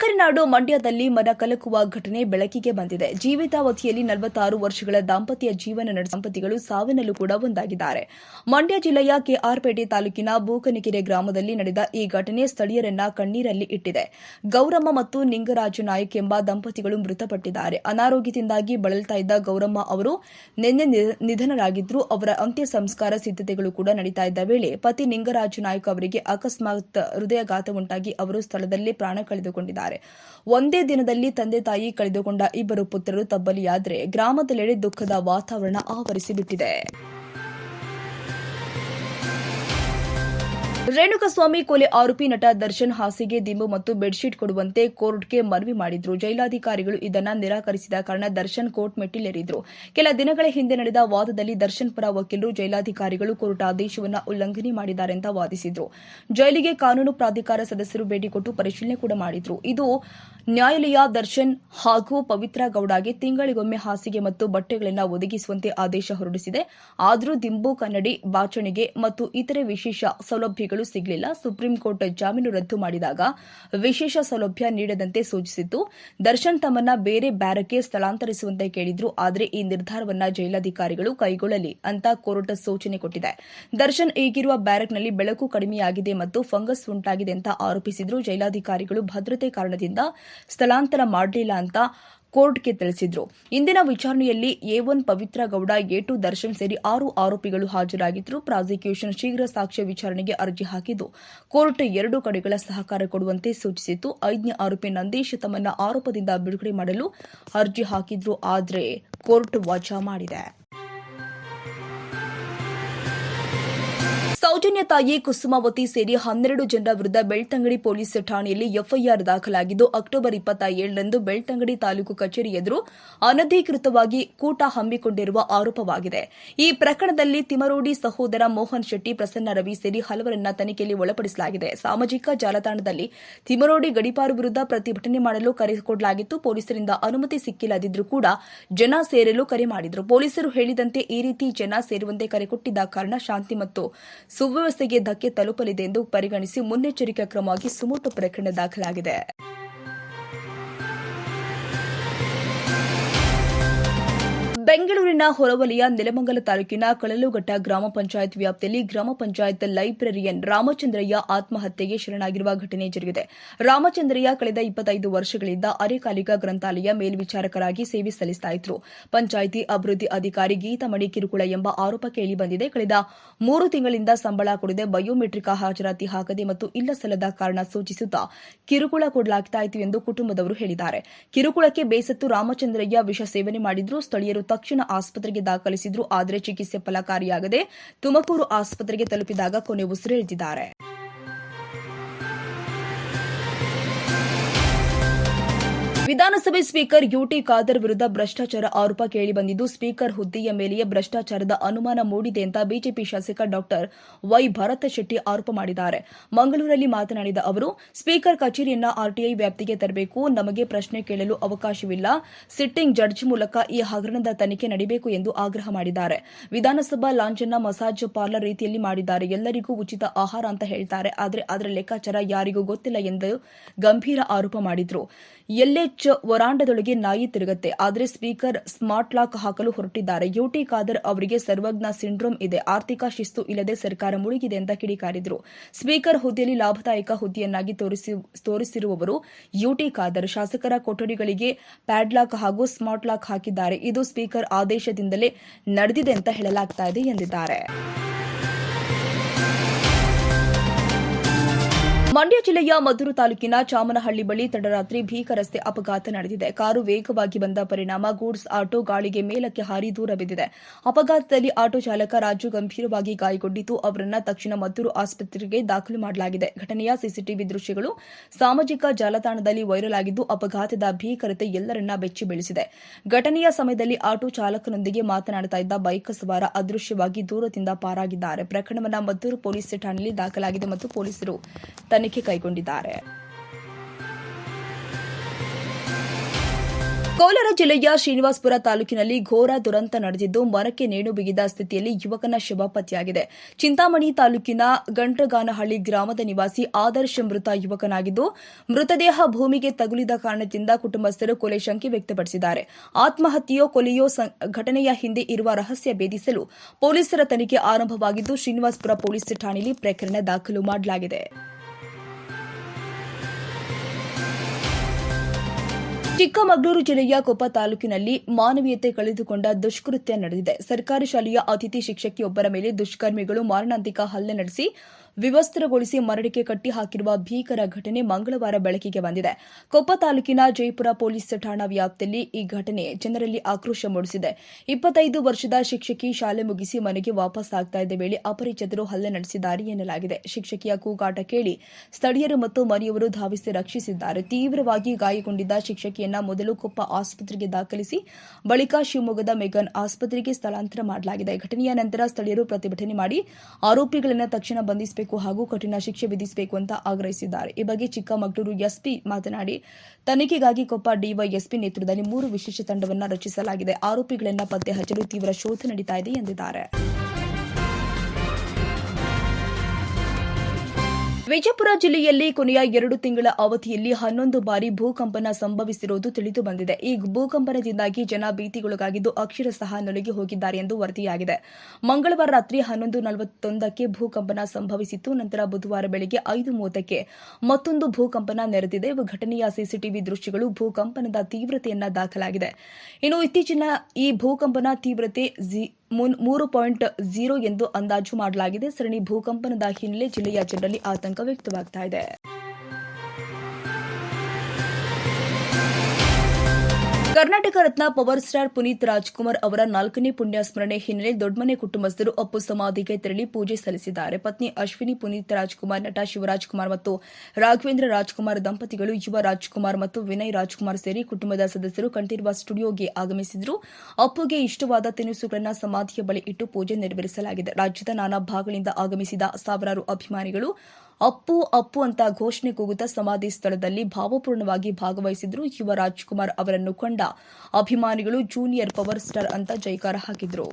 ಸಕ್ಕರೆ ನಾಡು ಮಂಡ್ಯದಲ್ಲಿ ಮನ ಕಲಕುವ ಘಟನೆ ಬೆಳಕಿಗೆ ಬಂದಿದೆ. ಜೀವಿತಾವಧಿಯಲ್ಲಿ ನಲವತ್ತಾರು ವರ್ಷಗಳ ದಾಂಪತ್ಯ ಜೀವನ ನಡೆಸಿದ ದಂಪತಿಗಳು ಸಾವಿನಲ್ಲೂ ಕೂಡ ಒಂದಾಗಿದ್ದಾರೆ. ಮಂಡ್ಯ ಜಿಲ್ಲೆಯ ಕೆಆರ್ಪೇಟೆ ತಾಲೂಕಿನ ಬೂಕನಕೆರೆ ಗ್ರಾಮದಲ್ಲಿ ನಡೆದ ಈ ಘಟನೆ ಸ್ಥಳೀಯರನ್ನ ಕಣ್ಣೀರಲ್ಲಿ ಇಟ್ಟಿದೆ. ಗೌರಮ್ಮ ಮತ್ತು ನಿಂಗರಾಜ ನಾಯಕ್ ಎಂಬ ದಂಪತಿಗಳು ಮೃತಪಟ್ಟಿದ್ದಾರೆ. ಅನಾರೋಗ್ಯದಿಂದಾಗಿ ಬಳಲ್ತಾ ಇದ್ದ ಗೌರಮ್ಮ ಅವರು ನಿನ್ನೆ ನಿಧನರಾಗಿದ್ರು ಅವರ ಅಂತ್ಯ ಸಂಸ್ಕಾರ ಸಿದ್ಧತೆಗಳು ಕೂಡ ನಡೀತಾ ಇದ್ದ ವೇಳೆ ಪತಿ ನಿಂಗರಾಜು ನಾಯಕ್ ಅವರಿಗೆ ಅಕಸ್ಮಾತ್ ಹೃದಯಾಘಾತ ಉಂಟಾಗಿ ಅವರು ಸ್ಥಳದಲ್ಲೇ ಪ್ರಾಣ ಕಳೆದುಕೊಂಡಿದ್ದಾರೆ. ಒಂದೇ ದಿನದಲ್ಲಿ ತಂದೆ ತಾಯಿ ಕಳೆದುಕೊಂಡ ಇಬ್ಬರು ಪುತ್ರರು ತಬ್ಬಲಿಯಾದರೆ ಗ್ರಾಮದೆಲ್ಲೆಡೆ ದುಃಖದ ವಾತಾವರಣ ಆವರಿಸಿಬಿಟ್ಟಿದೆ ರೇಣುಕಸ್ವಾಮಿ ಕೊಲೆ ಆರೋಪಿ ನಟ ದರ್ಶನ್ ಹಾಸಿಗೆ, ದಿಂಬು ಮತ್ತು ಬೆಡ್ಶೀಟ್ ಕೊಡುವಂತೆ ಕೋರ್ಟ್ಗೆ ಮನವಿ ಮಾಡಿದ್ರು. ಜೈಲಾಧಿಕಾರಿಗಳು ಇದನ್ನ ನಿರಾಕರಿಸಿದ ಕಾರಣ ದರ್ಶನ್ ಕೋರ್ಟ್ ಮೆಟ್ಟಿಲೇರಿದ್ರು. ಕೆಲ ದಿನಗಳ ಹಿಂದೆ ನಡೆದ ವಾದದಲ್ಲಿ ದರ್ಶನ್ ಪರ ವಕೀಲರು ಜೈಲಾಧಿಕಾರಿಗಳು ಕೋರ್ಟ್ ಆದೇಶವನ್ನ ಉಲ್ಲಂಘನೆ ಮಾಡಿದ್ದಾರೆ ಅಂತ ವಾದಿಸಿದ್ರು. ಜೈಲಿಗೆ ಕಾನೂನು ಪ್ರಾಧಿಕಾರ ಸದಸ್ಯರು ಭೇಟಿ ಕೊಟ್ಟು ಪರಿಶೀಲನೆ ಕೂಡ ಮಾಡಿದ್ರು. ಇದು ನ್ಯಾಯಾಲಯ ದರ್ಶನ್ ಹಾಗೂ ಪವಿತ್ರ ಗೌಡಗೆ ತಿಂಗಳಿಗೊಮ್ಮೆ ಹಾಸಿಗೆ ಮತ್ತು ಬಟ್ಟೆಗಳನ್ನು ಒದಗಿಸುವಂತೆ ಆದೇಶ ಹೊರಡಿಸಿದೆ. ಆದರೂ ದಿಂಬು, ಕನ್ನಡಿ, ಬಾಚಣಿಗೆ ಮತ್ತು ಇತರೆ ವಿಶೇಷ ಸೌಲಭ್ಯಗಳು ಸಿಗಲಿಲ್ಲ. ಸುಪ್ರೀಂ ಕೋರ್ಟ್ ಜಾಮೀನು ರದ್ದು ಮಾಡಿದಾಗ ವಿಶೇಷ ಸೌಲಭ್ಯ ನೀಡದಂತೆ ಸೂಚಿಸಿತ್ತು. ದರ್ಶನ್ ತಮ್ಮನ್ನ ಬೇರೆ ಬ್ಯಾರಕ್ಗೆ ಸ್ಥಳಾಂತರಿಸುವಂತೆ ಕೇಳಿದ್ರು. ಆದರೆ ಈ ನಿರ್ಧಾರವನ್ನು ಜೈಲಾಧಿಕಾರಿಗಳು ಕೈಗೊಳ್ಳಲಿ ಅಂತ ಕೋರ್ಟ್ ಸೂಚನೆ ಕೊಟ್ಟಿದೆ. ದರ್ಶನ್ ಈಗಿರುವ ಬ್ಯಾರಕ್ನಲ್ಲಿ ಬೆಳಕು ಕಡಿಮೆಯಾಗಿದೆ ಮತ್ತು ಫಂಗಸ್ ಉಂಟಾಗಿದೆ ಅಂತ ಆರೋಪಿಸಿದ್ರು. ಜೈಲಾಧಿಕಾರಿಗಳು ಭದ್ರತೆ ಕಾರಣದಿಂದ ಸ್ಥಳಾಂತರ ಮಾಡಲಿಲ್ಲ ಅಂತ ಕೋರ್ಟ್ಗೆ ತಿಳಿಸಿದ್ರು. ಇಂದಿನ ವಿಚಾರಣೆಯಲ್ಲಿ A one Pavithra Gowda, A two Darshan ಸೇರಿ ಆರು ಆರೋಪಿಗಳು ಹಾಜರಾಗಿದ್ದರು ಪ್ರಾಸಿಕ್ಯೂಷನ್ ಶೀಘ್ರ ಸಾಕ್ಷ್ಯ ವಿಚಾರಣೆಗೆ ಅರ್ಜಿ ಹಾಕಿದ್ದು. ಕೋರ್ಟ್ ಎರಡು ಕಡೆಗಳ ಸಹಕಾರ ಕೊಡುವಂತೆ ಸೂಚಿಸಿತ್ತು. ಐದನೇ ಆರೋಪಿ ನಂದೀಶ್ ತಮ್ಮನ್ನ ಆರೋಪದಿಂದ ಬಿಡುಗಡೆ ಮಾಡಲು ಅರ್ಜಿ ಹಾಕಿದ್ರು. ಆದರೆ ಕೋರ್ಟ್ ವಜಾ ಮಾಡಿದೆ. ಸೌಜನ್ಯ ತಾಯಿ ಕುಸುಮಾವತಿ ಸೇರಿ ಹನ್ನೆರಡು ಜನರ ವಿರುದ್ಧ ಬೆಳ್ತಂಗಡಿ ಪೊಲೀಸ್ ಠಾಣೆಯಲ್ಲಿ ಎಫ್ಐಆರ್ ದಾಖಲಾಗಿದ್ದು, ಅಕ್ಟೋಬರ್ ಇಪ್ಪತ್ತ ಏಳರಂದು ಬೆಳ್ತಂಗಡಿ ತಾಲೂಕು ಕಚೇರಿ ಎದುರು ಅನಧಿಕೃತವಾಗಿ ಕೂಟ ಹಮ್ಮಿಕೊಂಡಿರುವ ಆರೋಪವಾಗಿದೆ. ಈ ಪ್ರಕರಣದಲ್ಲಿ ತಿಮರೋಡಿ ಸಹೋದರ ಮೋಹನ್ ಶೆಟ್ಟಿ, ಪ್ರಸನ್ನ ರವಿ ಸೇರಿ ಹಲವರನ್ನ ತನಿಖೆಯಲ್ಲಿ ಒಳಪಡಿಸಲಾಗಿದೆ. ಸಾಮಾಜಿಕ ಜಾಲತಾಣದಲ್ಲಿ ತಿಮರೋಡಿ ಗಡಿಪಾರು ವಿರುದ್ಧ ಪ್ರತಿಭಟನೆ ಮಾಡಲು ಕರೆ ಕೊಡಲಾಗಿತ್ತು. ಪೊಲೀಸರಿಂದ ಅನುಮತಿ ಸಿಕ್ಕಿಲ್ಲದಿದ್ದರೂ ಕೂಡ ಜನ ಸೇರಲು ಕರೆ ಮಾಡಿದರು. ಪೊಲೀಸರು ಹೇಳಿದಂತೆ ಈ ರೀತಿ ಜನ ಸೇರುವಂತೆ ಕರೆ ಕೊಟ್ಟಿದ್ದ ಕಾರಣ ಶಾಂತಿ ಮತ್ತು ಸುವ್ಯವಸ್ಥೆಗೆ ಧಕ್ಕೆ ತಲುಪಲಿದೆ ಎಂದು ಪರಿಗಣಿಸಿ ಮುನ್ನೆಚ್ಚರಿಕಾ ಕ್ರಮವಾಗಿ ಸುಮೋಟೋ ಪ್ರಕರಣ ದಾಖಲಾಗಿದೆ. ಬೆಂಗಳೂರಿನ ಹೊರವಲಯ ನೆಲಮಂಗಲ ತಾಲೂಕಿನ ಕಳಲುಘಟ್ಟ ಗ್ರಾಮ ಪಂಚಾಯತ್ ವ್ಯಾಪ್ತಿಯಲ್ಲಿ ಗ್ರಾಮ ಪಂಚಾಯತ್ ಲೈಬ್ರರಿಯನ್ ರಾಮಚಂದ್ರಯ್ಯ ಆತ್ಮಹತ್ಯೆಗೆ ಶರಣಾಗಿರುವ ಘಟನೆ ಜರುಗಿದೆ. ರಾಮಚಂದ್ರಯ್ಯ ಕಳೆದ ಇಪ್ಪತ್ತೈದು ವರ್ಷಗಳಿಂದ ಅರೆಕಾಲಿಕ ಗ್ರಂಥಾಲಯ ಮೇಲ್ವಿಚಾರಕರಾಗಿ ಸೇವೆ ಸಲ್ಲಿಸುತ್ತಿದ್ದರು ಪಂಚಾಯಿತಿ ಅಭಿವೃದ್ಧಿ ಅಧಿಕಾರಿ ಗೀತಮಣಿ ಕಿರುಕುಳ ಎಂಬ ಆರೋಪ ಕೇಳಿ ಬಂದಿದೆ. ಕಳೆದ ಮೂರು ತಿಂಗಳಿಂದ ಸಂಬಳ ಕೊಡದೆ ಬಯೋಮೆಟ್ರಿಕ್ ಹಾಜರಾತಿ ಹಾಕದೆ ಮತ್ತು ಇಲ್ಲ ಸಲ್ಲದ ಕಾರಣ ಸೂಚಿಸುತ್ತಾ ಕಿರುಕುಳ ಕೊಡಲಾಗ್ತಾ ಎಂದು ಕುಟುಂಬದವರು ಹೇಳಿದ್ದಾರೆ. ಕಿರುಕುಳಕ್ಕೆ ಬೇಸತ್ತು ರಾಮಚಂದ್ರಯ್ಯ ವಿಷ ಸೇವನೆ ಮಾಡಿದ್ರು. ಸ್ಥಳೀಯರು ತಕ್ಷಣ ಆಸ್ಪತ್ರೆಗೆ ದಾಖಲಿಸಿದ್ರು ಆದರೆ ಚಿಕಿತ್ಸೆ ಫಲಕಾರಿಯಾಗದೆ ತುಮಕೂರು ಆಸ್ಪತ್ರೆಗೆ ತಲುಪಿದಾಗ ಕೊನೆ ಉಸಿರೆಳೆದಿದ್ದಾರೆ ವಿಧಾನಸಭೆ ಸ್ಪೀಕರ್ ಯುಟಿ ಖಾದರ್ ವಿರುದ್ಧ ಭ್ರಷ್ಟಾಚಾರ ಆರೋಪ ಕೇಳಿಬಂದಿದ್ದು ಸ್ಪೀಕರ್ ಹುದ್ದೆಯ ಮೇಲೆಯೇ ಭ್ರಷ್ಟಾಚಾರದ ಅನುಮಾನ ಮೂಡಿದೆ ಅಂತ ಬಿಜೆಪಿ ಶಾಸಕ ಡಾಕ್ಟರ್ ವೈ. ಭರತ ಶೆಟ್ಟಿ ಆರೋಪ ಮಾಡಿದ್ದಾರೆ. ಮಂಗಳೂರಲ್ಲಿ ಮಾತನಾಡಿದ ಅವರು, ಸ್ಪೀಕರ್ ಕಚೇರಿಯನ್ನ ಆರ್ಟಿಐ ವ್ಯಾಪ್ತಿಗೆ ತರಬೇಕು, ನಮಗೆ ಪ್ರಶ್ನೆ ಕೇಳಲು ಅವಕಾಶವಿಲ್ಲ. ಸಿಟ್ಟಿಂಗ್ ಜಡ್ಜ್ ಮೂಲಕ ಈ ಹಗರಣದ ತನಿಖೆ ನಡೆಯಬೇಕು ಎಂದು ಆಗ್ರಹ ಮಾಡಿದ್ದಾರೆ. ವಿಧಾನಸಭಾ ಲಾಂಛನ ಮಸಾಜ್ ಪಾರ್ಲರ್ ರೀತಿಯಲ್ಲಿ ಮಾಡಿದ್ದಾರೆ. ಎಲ್ಲರಿಗೂ ಉಚಿತ ಆಹಾರ ಅಂತ ಹೇಳ್ತಾರೆ. ಆದರೆ ಅದರ ಲೆಕ್ಕಾಚಾರ ಯಾರಿಗೂ ಗೊತ್ತಿಲ್ಲ ಎಂದು ಗಂಭೀರ ಆರೋಪ ಮಾಡಿದ್ರು. ಎಲ್ಎಚ್ ವರಾಂಡದೊಳಗೆ ನಾಯಿ ತಿರುಗತ್ತೆ. ಆದರೆ ಸ್ಪೀಕರ್ ಸ್ಮಾರ್ಟ್ ಲಾಕ್ ಹಾಕಲು ಹೊರಟಿದ್ದಾರೆ. ಯುಟಿ ಖಾದರ್ ಅವರಿಗೆ ಸರ್ವಜ್ಞ ಸಿಂಡ್ರೋಮ್ ಇದೆ. ಆರ್ಥಿಕ ಶಿಸ್ತು ಇಲ್ಲದೆ ಸರ್ಕಾರ ಮುಳುಗಿದೆ ಅಂತ ಕಿಡಿಕಾರಿದ್ರು. ಸ್ಪೀಕರ್ ಹುದ್ದೆಯಲ್ಲಿ ಲಾಭದಾಯಕ ಹುದ್ದೆಯನ್ನಾಗಿ ತೋರಿಸಿ, ತೋರಿಸಿರುವವರು ಯುಟಿ ಖಾದರ್. ಶಾಸಕರ ಕೊಠಡಿಗಳಿಗೆ ಪ್ಯಾಡ್ಲಾಕ್ ಹಾಗೂ ಸ್ಮಾರ್ಟ್ ಲಾಕ್ ಹಾಕಿದ್ದಾರೆ. ಇದು ಸ್ಪೀಕರ್ ಆದೇಶದಿಂದಲೇ ನಡೆದಿದೆ ಅಂತ ಹೇಳಲಾಗ್ತಾ ಇದೆ ಎಂದಿದ್ದಾರೆ. ಮಂಡ್ಯ ಜಿಲ್ಲೆಯ ಮದ್ದೂರು ತಾಲೂಕಿನ ಚಾಮನಹಳ್ಳಿ ಬಳಿ ತಡರಾತ್ರಿ ಭೀಕರಸ್ತೆ ಅಪಘಾತ ನಡೆದಿದೆ. ಕಾರು ವೇಗವಾಗಿ ಬಂದ ಪರಿಣಾಮ ಗೂಡ್ಸ್ ಆಟೋ ಗಾಳಿಗೆ ಮೇಲಕ್ಕೆ ಹಾರಿ ದೂರ ಬಿದ್ದಿದೆ. ಅಪಘಾತದಲ್ಲಿ ಆಟೋ ಚಾಲಕ ರಾಜು ಗಂಭೀರವಾಗಿ ಗಾಯಗೊಂಡಿದ್ದು, ಅವರನ್ನು ತಕ್ಷಣ ಮದ್ದೂರು ಆಸ್ಪತ್ರೆಗೆ ದಾಖಲು ಮಾಡಲಾಗಿದೆ. ಘಟನೆಯ ಸಿಸಿಟಿವಿ ದೃಶ್ಯಗಳು ಸಾಮಾಜಿಕ ಜಾಲತಾಣದಲ್ಲಿ ವೈರಲ್ ಆಗಿದ್ದು, ಅಪಘಾತದ ಭೀಕರತೆ ಎಲ್ಲರನ್ನ ಬೆಚ್ಚಿ ಬೀಳಿಸಿದೆ. ಘಟನೆಯ ಸಮಯದಲ್ಲಿ ಆಟೋ ಚಾಲಕನೊಂದಿಗೆ ಮಾತನಾಡುತ್ತಾ ಇದ್ದ ಬೈಕ್ ಸವಾರ ಅದೃಶ್ಯವಾಗಿ ದೂರದಿಂದ ಪಾರಾಗಿದ್ದಾರೆ. ಪ್ರಕರಣವನ್ನು ಮದ್ದೂರು ಪೊಲೀಸ್ ಠಾಣೆಯಲ್ಲಿ ದಾಖಲಾಗಿದೆ ಮತ್ತು ಪೊಲೀಸರು ತನಿಖೆ ಕೈಗೊಂಡಿದ್ದಾರೆ. ಕೋಲಾರ ಜಿಲ್ಲೆಯ ಶ್ರೀನಿವಾಸಪುರ ತಾಲೂಕಿನಲ್ಲಿ ಘೋರ ದುರಂತ ನಡೆದಿದ್ದು ಮರಕ್ಕೆ ನೇಣು ಬಿಗಿದ ಸ್ಥಿತಿಯಲ್ಲಿ ಯುವಕನ ಶವ ಪತ್ತೆಯಾಗಿದೆ. ಚಿಂತಾಮಣಿ ತಾಲೂಕಿನ ಗಂಟಗಾನಹಳ್ಳಿ ಗ್ರಾಮದ ನಿವಾಸಿ ಆದರ್ಶ ಮೃತ ಯುವಕನಾಗಿದ್ದು, ಮೃತದೇಹ ಭೂಮಿಗೆ ತಗುಲಿದ ಕಾರಣದಿಂದ ಕುಟುಂಬಸ್ಥರು ಕೊಲೆ ಶಂಕೆ ವ್ಯಕ್ತಪಡಿಸಿದ್ದಾರೆ. ಆತ್ಮಹತ್ಯೆಯೋ ಕೊಲೆಯೋ ಘಟನೆಯ ಹಿಂದೆ ಇರುವ ರಹಸ್ಯ ಭೇದಿಸಲು ಪೊಲೀಸರ ತನಿಖೆ ಆರಂಭವಾಗಿದ್ದು, ಶ್ರೀನಿವಾಸಪುರ ಪೊಲೀಸ್ ಠಾಣೆಯಲ್ಲಿ ಪ್ರಕರಣ ದಾಖಲು ಮಾಡಲಾಗಿದೆ. ಚಿಕ್ಕಮಗಳೂರು ಜಿಲ್ಲೆಯ ಕೊಪ್ಪ ತಾಲೂಕಿನಲ್ಲಿ ಮಾನವೀಯತೆ ಕಳೆದುಕೊಂಡ ದುಷ್ಕೃತ್ಯ ನಡೆದಿದೆ. ಸರ್ಕಾರಿ ಶಾಲೆಯ ಅತಿಥಿ ಶಿಕ್ಷಕಿಯೊಬ್ಬರ ಮೇಲೆ ದುಷ್ಕರ್ಮಿಗಳು ಮಾರಣಾಂತಿಕ ಹಲ್ಲೆ ನಡೆಸಿ ವಿವಸ್ತ್ರಗೊಳಿಸಿ ಮರಳಿಗೆ ಕಟ್ಟಿ ಹಾಕಿರುವ ಭೀಕರ ಘಟನೆ ಮಂಗಳವಾರ ಬೆಳಕಿಗೆ ಬಂದಿದೆ. ಕೊಪ್ಪ ತಾಲೂಕಿನ ಜೈಪುರ ಪೊಲೀಸ್ ಠಾಣಾ ವ್ಯಾಪ್ತಿಯಲ್ಲಿ ಈ ಘಟನೆ ಜನರಲ್ಲಿ ಆಕ್ರೋಶ ಮೂಡಿಸಿದೆ. ಇಪ್ಪತ್ತೈದು ವರ್ಷದ ಶಿಕ್ಷಕಿ ಶಾಲೆ ಮುಗಿಸಿ ಮನೆಗೆ ವಾಪಸ್ ಆಗ್ತಾ ಇದ್ದ ವೇಳೆ ಅಪರಿಚಿತರು ಹಲ್ಲೆ ನಡೆಸಿದ್ದಾರೆ ಎನ್ನಲಾಗಿದೆ. ಶಿಕ್ಷಕಿಯ ಕೂಗಾಟ ಕೇಳಿ ಸ್ಥಳೀಯರು ಮತ್ತು ಮನೆಯವರು ಧಾವಿಸಿ ರಕ್ಷಿಸಿದ್ದಾರೆ. ತೀವ್ರವಾಗಿ ಗಾಯಗೊಂಡಿದ್ದ ಶಿಕ್ಷಕಿಯನ್ನ ಮೊದಲು ಕೊಪ್ಪ ಆಸ್ಪತ್ರೆಗೆ ದಾಖಲಿಸಿ, ಬಳಿಕ ಶಿವಮೊಗ್ಗದ ಮೆಗನ್ ಆಸ್ಪತ್ರೆಗೆ ಸ್ಥಳಾಂತರ ಮಾಡಲಾಗಿದೆ. ಘಟನೆಯ ನಂತರ ಸ್ಥಳೀಯರು ಪ್ರತಿಭಟನೆ ಮಾಡಿ ಆರೋಪಿಗಳನ್ನು ತಕ್ಷಣ ಬಂಧಿಸಬೇಕು ಹಾಗೂ ಕಠಿಣ ಶಿಕ್ಷೆ ವಿಧಿಸಬೇಕು ಅಂತ ಆಗ್ರಹಿಸಿದ್ದಾರೆ. ಈ ಬಗ್ಗೆ ಚಿಕ್ಕಮಗಳೂರು ಎಸ್ಪಿ ಮಾತನಾಡಿ, ತನಿಖೆಗಾಗಿ ಕೊಪ್ಪ ಡಿವೈಎಸ್ಪಿ ನೇತೃತ್ವದಲ್ಲಿ ಮೂರು ವಿಶೇಷ ತಂಡವನ್ನು ರಚಿಸಲಾಗಿದೆ. ಆರೋಪಿಗಳನ್ನು ಪತ್ತೆ ಹಚ್ಚಲು ತೀವ್ರ ಶೋಧ ನಡೀತಾ ಇದೆ ಎಂದಿದ್ದಾರೆ. ವಿಜಯಪುರ ಜಿಲ್ಲೆಯಲ್ಲಿ ಕೊನೆಯ ಎರಡು ತಿಂಗಳ ಅವಧಿಯಲ್ಲಿ ಹನ್ನೊಂದು ಬಾರಿ ಭೂಕಂಪನ ಸಂಭವಿಸಿರುವುದು ತಿಳಿದು ಬಂದಿದೆ. ಈ ಭೂಕಂಪನದಿಂದಾಗಿ ಜನ ಭೀತಿಗೊಳಗಾಗಿದ್ದು ಸಹ ನಲುಗಿ ಹೋಗಿದ್ದಾರೆ ಎಂದು ವರದಿಯಾಗಿದೆ. ಮಂಗಳವಾರ ರಾತ್ರಿ ಹನ್ನೊಂದು ನಲವತ್ತೊಂದಕ್ಕೆ ಭೂಕಂಪನ ಸಂಭವಿಸಿತ್ತು. ನಂತರ ಬುಧವಾರ ಬೆಳಗ್ಗೆ ಐದು ಮೂವತ್ತಕ್ಕೆ ಮತ್ತೊಂದು ಭೂಕಂಪನ ನೆರೆದಿದೆ. ಘಟನೆಯ ಸಿಸಿಟಿವಿ ದೃಶ್ಯಗಳು. ಭೂಕಂಪನದ ತೀವ್ರತೆಯನ್ನ ದಾಖಲಾಗಿದೆ. ಇನ್ನು ಇತ್ತೀಚಿನ ಈ ಭೂಕಂಪನ ತೀವ್ರತೆ ಮೂರು ಪಾಯಿಂಟ್ ಝೀರೋ ಎಂದು ಅಂದಾಜು ಮಾಡಲಾಗಿದೆ. ಸರಣಿ ಭೂಕಂಪನದ ಹಿನ್ನೆಲೆ ಜಿಲ್ಲೆಯ ಜನರಲ್ಲಿ ಆತಂಕ ವ್ಯಕ್ತವಾಗ್ತಾ ಇದೆ. ಕರ್ನಾಟಕ ರತ್ನ ಪವರ್ ಸ್ಟಾರ್ ಪುನೀತ್ ರಾಜ್ಕುಮಾರ್ ಅವರ ನಾಲ್ಕನೇ ಪುಣ್ಯಸ್ಮರಣೆ ಹಿನ್ನೆಲೆ ದೊಡ್ಡಮನೆ ಕುಟುಂಬಸ್ಥರು ಅಪ್ಪು ಸಮಾಧಿಗೆ ತೆರಳಿ ಪೂಜೆ ಸಲ್ಲಿಸಿದ್ದಾರೆ. ಪತ್ನಿ ಅಶ್ವಿನಿ ಪುನೀತ್ ರಾಜ್ಕುಮಾರ್, ನಟ ಶಿವರಾಜ್ ಕುಮಾರ್ ಮತ್ತು ರಾಘವೇಂದ್ರ ರಾಜ್ಕುಮಾರ್ ದಂಪತಿಗಳು ಯುವ ರಾಜ್ಕುಮಾರ್ ಮತ್ತು ವಿನಯ್ ರಾಜ್ಕುಮಾರ್ ಸೇರಿ ಕುಟುಂಬದ ಸದಸ್ಯರು ಕಂಠೀರುವ ಸ್ಟುಡಿಯೋಗೆ ಆಗಮಿಸಿದ್ರು. ಅಪ್ಪುಗೆ ಇಷ್ಟವಾದ ತಿನಿಸುಗಳನ್ನು ಸಮಾಧಿಯ ಬಳಿ ಇಟ್ಟು ಪೂಜೆ ನೆರವೇರಿಸಲಾಗಿದೆ. ರಾಜ್ಯದ ನಾನಾ ಭಾಗಗಳಿಂದ ಆಗಮಿಸಿದ ಸಾವಿರಾರು ಅಭಿಮಾನಿಗಳು ಅಪ್ಪು ಅಪ್ಪು ಅಂತ ಘೋಷಣೆ ಕೂಗುತ್ತಾ ಸಮಾಧಿ ಸ್ಥಳದಲ್ಲಿ ಭಾವಪೂರ್ಣವಾಗಿ ಭಾಗವಹಿಸಿದ್ರು ಯುವ ರಾಜ್ಕುಮಾರ್ ಅವರನ್ನು ಕಂಡ ಅಭಿಮಾನಿಗಳು ಜೂನಿಯರ್ ಪವರ್ ಸ್ಟಾರ್ ಅಂತ ಜೈಕಾರ ಹಾಕಿದ್ರು.